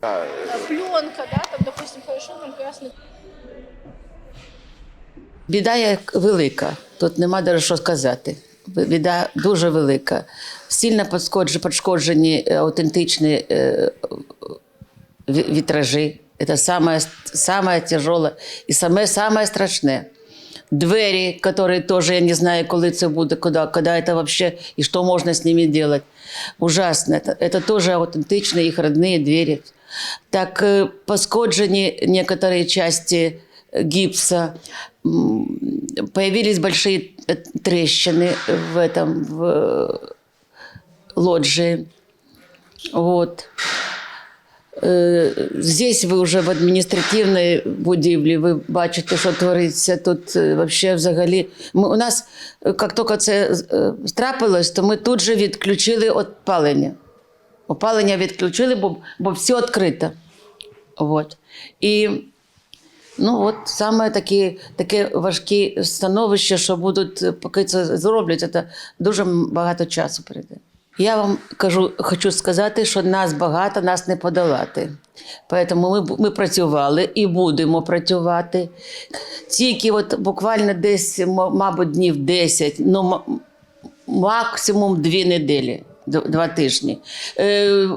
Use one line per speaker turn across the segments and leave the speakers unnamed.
Пленка, да, там, допустим, хорошо, там красный
Біда як велика, тут нема даже що сказати. Біда дуже велика. Сильно пошкоджені, е, аутентичні е, ві- вітражі. Це саме, саме тяжеле і саме, саме страшне. Двері, які теж я не знаю, коли це буде, коли, коли це вообще, і що можна з ними робити. Ужасно. Це, теж аутентичні їх родні двері Так е, пошкоджені некоторые части гипса, М, появились большие э, трещины в этом, в э, лоджии. Вот. Е, Здесь ви вже в адміністративній будівлі, ви бачите, що твориться тут е, вообще взагалі. Ми, у нас, е, як тільки це е, трапилось, то ми тут же відключили опалення. Опалення відключили, бо, бо все відкрито. Вот. І ну, от саме такі, таке важкі становище, що будуть, поки це зроблять, це дуже багато часу прийде. Я вам кажу, хочу сказати, що нас багато, нас не подолати. Тому ми, ми працювали і будемо працювати. Тільки от буквально десь, мабуть, днів 10, ну, максимум дві неділі, д- два тижні. Е,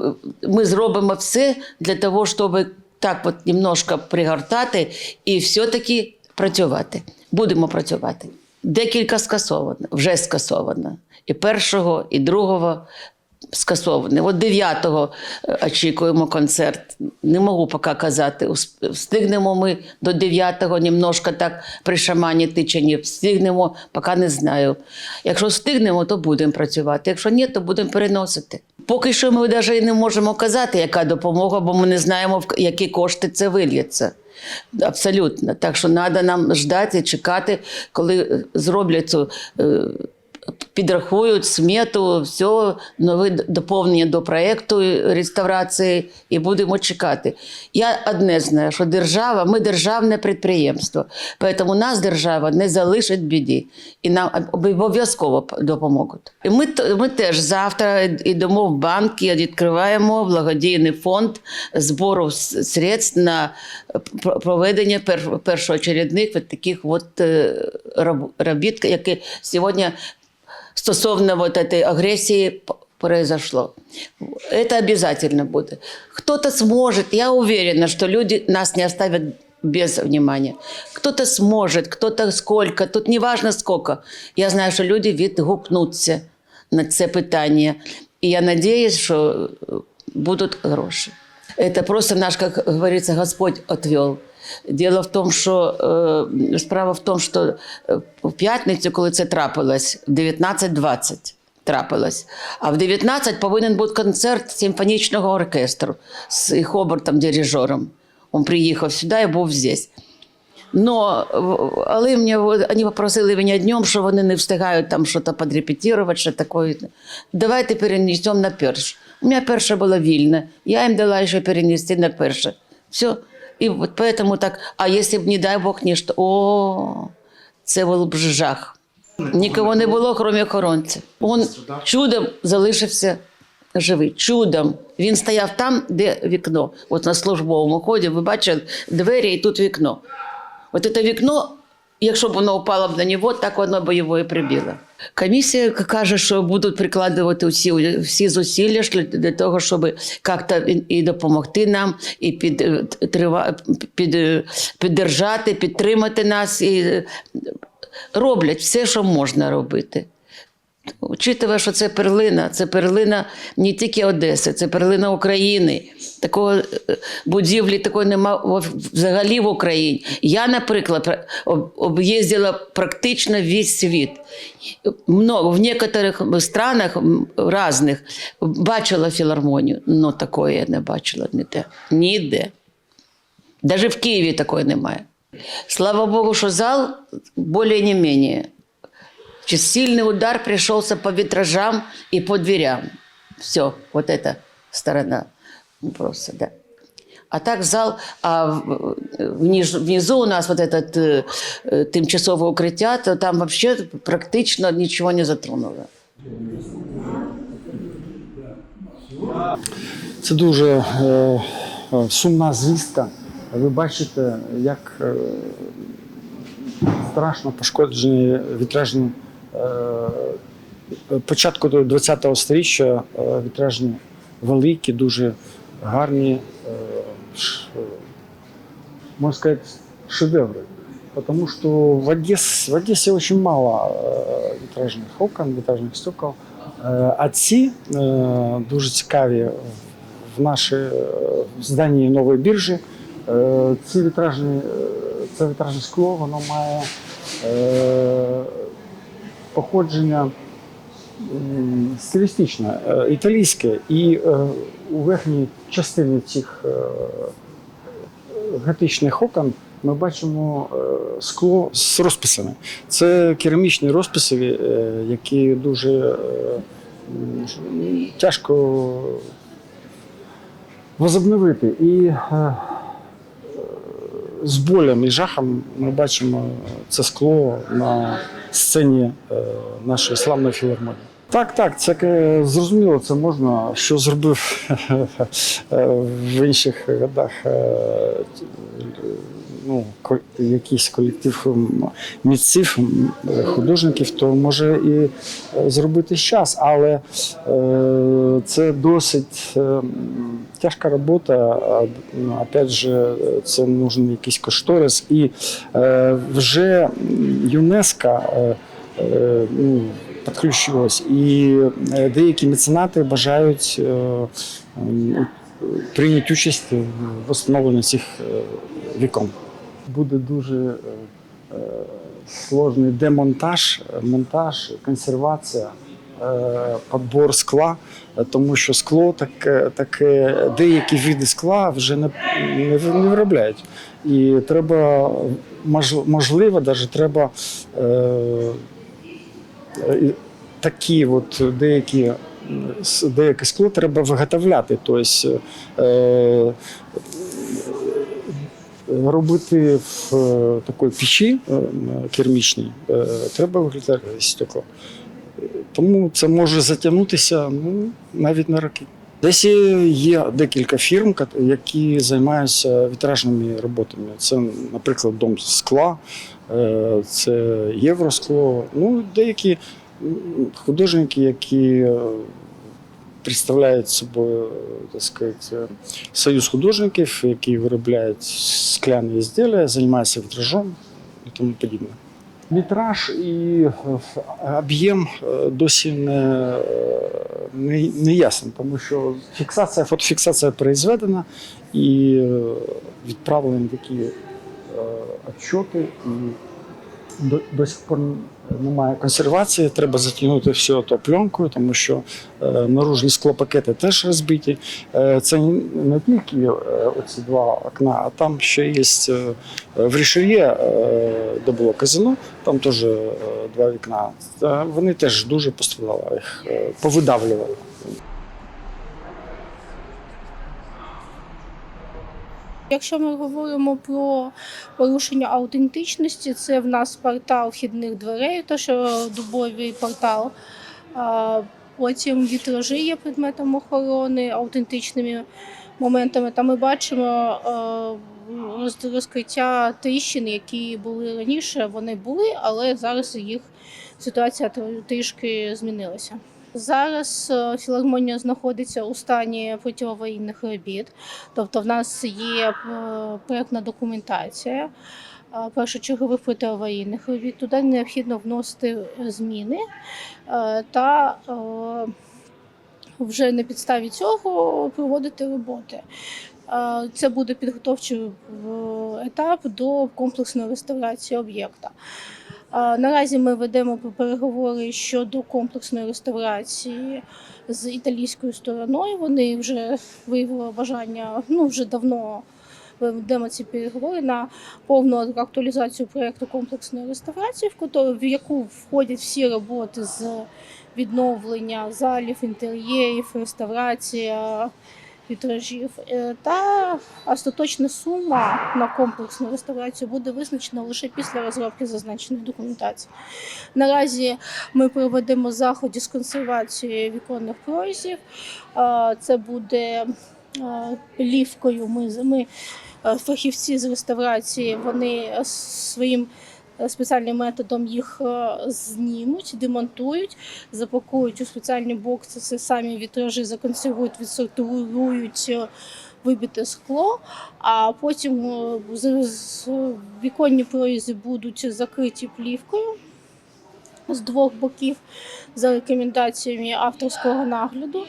Ми зробимо все для того, щоб так от немножко пригортати і все-таки працювати. Будемо працювати. Декілька скасовано, вже скасовано. І першого, і другого скасовані. От 9-го е, очікуємо концерт. Не можу поки казати. Встигнемо ми до 9-го немножко так пришаманіти чи ні. Встигнемо, поки не знаю. Якщо встигнемо, то будемо працювати. Якщо ні, то будемо переносити. Поки що ми навіть не можемо казати, яка допомога, бо ми не знаємо, в які кошти це вильється. Абсолютно. Так що треба нам ждати, чекати, коли е, зроблять цю. Підрахують смету, все, нове доповнення до проєкту реставрації і будемо чекати. Я одне знаю, що держава, ми державне підприємство, тому нас держава не залишить біді і нам обов'язково допоможуть. І ми, ми теж завтра йдемо в банк і відкриваємо благодійний фонд збору средств на проведення пер, першоочередних от таких от е, робіт, які сьогодні стосовно вот этой агрессии п- произошло. Это обязательно будет. Кто-то сможет, я уверена, что люди нас не оставят без внимания. Кто-то сможет, кто-то сколько, тут не важно сколько. Я знаю, що люди відгукнуться на це питання. І я надіюсь, що е, будуть гроші. Это просто наш, как говорится, Господь отвел. Дело в тому, що е, справа в тому, що е, в п'ятницю, коли це трапилось, в 19.20 трапилось. А в 19 повинен бути концерт симфонічного оркестру з їх дирижером. Він приїхав сюди і був здесь. Но, але мені, вони попросили мене днем, що вони не встигають там щось подрепетувати, що таке. Давайте перенесемо на перше. У мене перше було вільне, я їм дала ще перенести на перше. Все. І от поэтому так, а якщо б, не дай Бог, ніщо, о, це був б жах. Нікого не було, крім охоронця. Він чудом залишився живий. Чудом. Він стояв там, де вікно. От на службовому ході, ви бачите двері і тут вікно. От це вікно, якщо б воно впало б на нього, так воно б його прибило. Комісія каже, що будуть прикладувати всі, всі зусилля для, того, щоб як-то і, і допомогти нам, і під, е, трива- під, е, піддержати, підтримати нас. І е, роблять все, що можна робити. Учитывая, що це перлина, це перлина не тільки Одеси, це перлина України. Такого е, будівлі такої нема взагалі в Україні. Я, наприклад, об'їздила практично весь світ. Много, в некоторих странах різних бачила філармонію, але такої я не бачила ніде. Ніде. Навіть в Києві такої немає. Слава Богу, що зал більш-менш Чи сильный удар пришелся по витражам и по дверям. Все, вот эта сторона. Ну, Просто, да. А так зал, а в- вниз, внизу у нас вот этот э, э, тимчасове укриття, то там вообще практично ничего не затронуло.
Це дуже е, е, сумна звістка. Ви бачите, як е, страшно пошкоджені вітражні е, початку ХХ століття е, вітражні великі, дуже гарні, е, ш- можно сказать, шедевры. Потому что в Одессе, в Одессе очень мало э, витражных окон, витражних стекол. Е, А ці е, дуже цікаві в нашій е, в зданні нової біржі. Е, Ці вітражні, е, це вітражне скло, воно має е, походження стилістичне, е, італійське. І е, у верхній частині цих е, готичних окон ми бачимо е, скло з розписами. Це керамічні розписи, е, які дуже е, тяжко возобновити. І е, е, з болем і жахом ми бачимо це скло на сцені е, нашої славної філармонії. Так, так, це е, зрозуміло, це можна. Що зробив е, в інших годах е, ну, якийсь колектив митців, художників, то може і зробити час, але це досить тяжка робота. ну, Опять же, це нужен якийсь кошторис. І вже ЮНЕСКО ну, підключилось, і е, деякі меценати бажають е, прийняти участь в встановленні цих е, вікон. Буде дуже сложний демонтаж, монтаж, консервація, підбор скла, тому що скло таке, таке деякі види скла вже не, не, не виробляють. І треба, мож- можливо, навіть треба такі от деякі. Деяке скло треба виготовляти, тобто е, робити в е, такій печі е, кермічній, е, треба виглядати стекло. Тому це може затягнутися ну, навіть на роки. Десь є декілька фірм, які займаються вітражними роботами. Це, наприклад, дом скла, це євроскло. Ну, деякі художники, які е, представляють собою, так сказати, союз художників, які виробляють скляні ізділля, займаються вітражом і тому подібне. Вітраж і е, об'єм е, досі не, не, не ясен, тому що фіксація, фотофіксація произведена і е, відправлені такі е, отчоти. І до, до сих пор немає консервації, треба затягнути все то пленкою, тому що е, наружні склопакети теж розбиті. Е, це не, тільки е, оці два окна, а там ще є е, в Рішельє, е, де було казино, там теж е, два вікна. Вони теж дуже пострадали, їх е, повидавлювали.
Якщо ми говоримо про порушення аутентичності, це в нас портал вхідних дверей, то що дубовий портал. Потім вітражі є предметом охорони аутентичними моментами. Та ми бачимо розкриття тріщин, які були раніше. Вони були, але зараз їх ситуація трішки змінилася. Зараз е, філармонія знаходиться у стані противовоєнних робіт. Тобто в нас є е, проєктна документація е, першочергових противовоєнних робіт. Туди необхідно вносити зміни та вже на підставі цього проводити роботи. Це буде підготовчий етап до комплексної реставрації об'єкта. Наразі ми ведемо переговори щодо комплексної реставрації з італійською стороною. Вони вже виявили бажання ну вже давно. Ведемо ці переговори на повну актуалізацію проєкту комплексної реставрації, в яку входять всі роботи з відновлення залів, інтер'єрів, реставрація вітражів. Е, Та остаточна сума на комплексну реставрацію буде визначена лише після розробки зазначеної документації. Наразі ми проведемо заходи з консервації віконних прорізів. Е, Це буде е, плівкою. Ми, ми фахівці з реставрації, вони своїм спеціальним методом їх е, знімуть, демонтують, запакують у спеціальні бокси, самі вітражі законсервують, відсортують е, вибите скло, а потім е, віконні прорізі будуть закриті плівкою з двох боків за рекомендаціями авторського нагляду.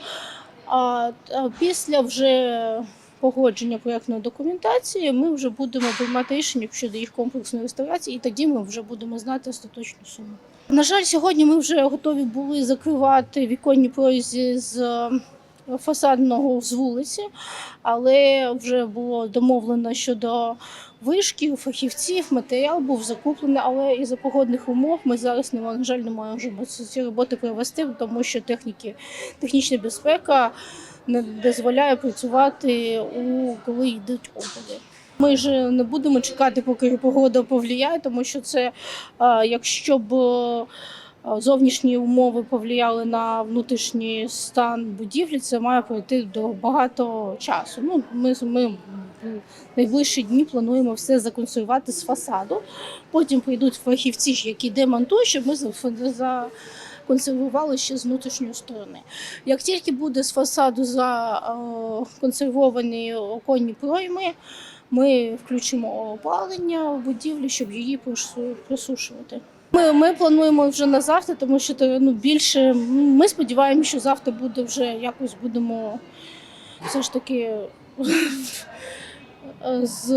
А після вже погодження проєктної документації ми вже будемо приймати рішення щодо їх комплексної реставрації, і тоді ми вже будемо знати остаточну суму. На жаль, сьогодні ми вже готові були закривати віконні прорізі з е, фасадного з вулиці, але вже було домовлено щодо вишків, фахівців, матеріал був закуплений, але із-за погодних умов ми зараз не на жаль не можемо ці роботи провести, тому що техніки, технічна безпека не дозволяє працювати у коли йдуть опади. Ми ж не будемо чекати, поки погода повлияє, тому що це якщо б е, зовнішні умови повлияли на внутрішній стан будівлі, це має пройти до багато часу. Ну, ми, ми в найближчі дні плануємо все законсервувати з фасаду. Потім прийдуть фахівці, які демонтують, щоб ми за- законсервували ще з внутрішньої сторони. Як тільки буде з фасаду законсервовані оконні пройми, ми включимо опалення в будівлі, щоб її просушувати. Ми, ми плануємо вже на завтра, тому що ну, більше ми сподіваємося, що завтра буде вже якось будемо все ж таки з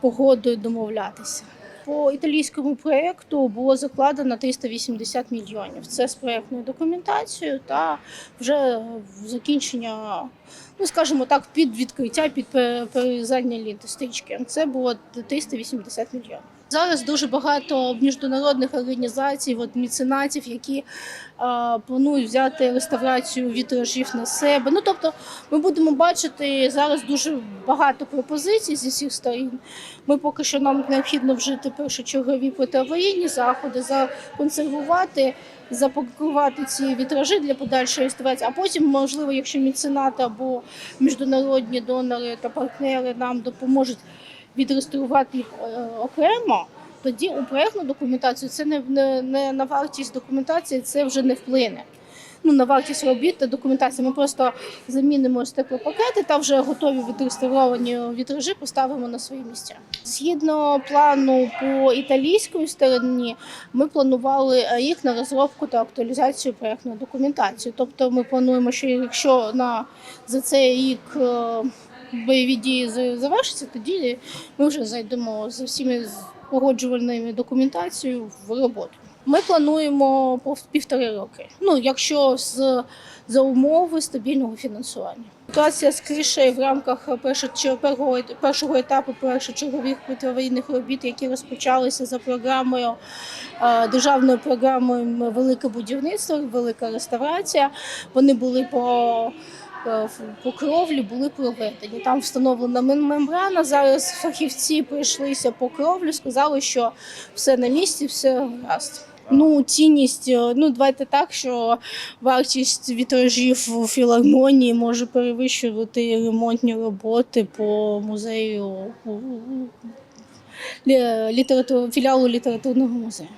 погодою домовлятися. По італійському проєкту було закладено 380 мільйонів. Це з проєктною документацією та вже закінчення, ну скажімо так, під відкриття, під пе- перерізання лінти стрічки. Це було 380 мільйонів. Зараз дуже багато міжнародних організацій, от меценатів, які а, планують взяти реставрацію вітражів на себе. Ну тобто, ми будемо бачити зараз дуже багато пропозицій зі всіх сторін. Ми поки що нам необхідно вжити першочергові противоєнні заходи, законсервувати, запакувати ці вітражі для подальшої реставрації. А потім, можливо, якщо меценати або міжнародні донори та партнери нам допоможуть відреставрувати їх е, окремо. Тоді у проєктну документацію це не, не, не на вартість документації, це вже не вплине. Ну, на вартість робіт та документації. Ми просто замінимо стеклопакети та вже готові відреставровані вітражі поставимо на свої місця. Згідно плану по італійської стороні, ми планували рік на розробку та актуалізацію проєктної документації. Тобто ми плануємо, що якщо на за цей рік е, бойові дії за- завершаться, тоді ми вже зайдемо з всіми з- погоджувальними документацією в роботу. Ми плануємо півтори роки. Ну, якщо з за умови стабільного фінансування. Ситуація з кришею в рамках першого, першого етапу першочергових противоєнних робіт, які розпочалися за програмою е, державною програмою Велике будівництво, велика реставрація. Вони були по е, по кровлі були проведені. Там встановлена мембрана. Зараз фахівці пройшлися по кровлю, сказали, що все на місці, все гаразд. Ну, цінність, е, ну давайте так, що вартість вітражів у філармонії може перевищувати ремонтні роботи по музею літератур, філіалу літературного музею.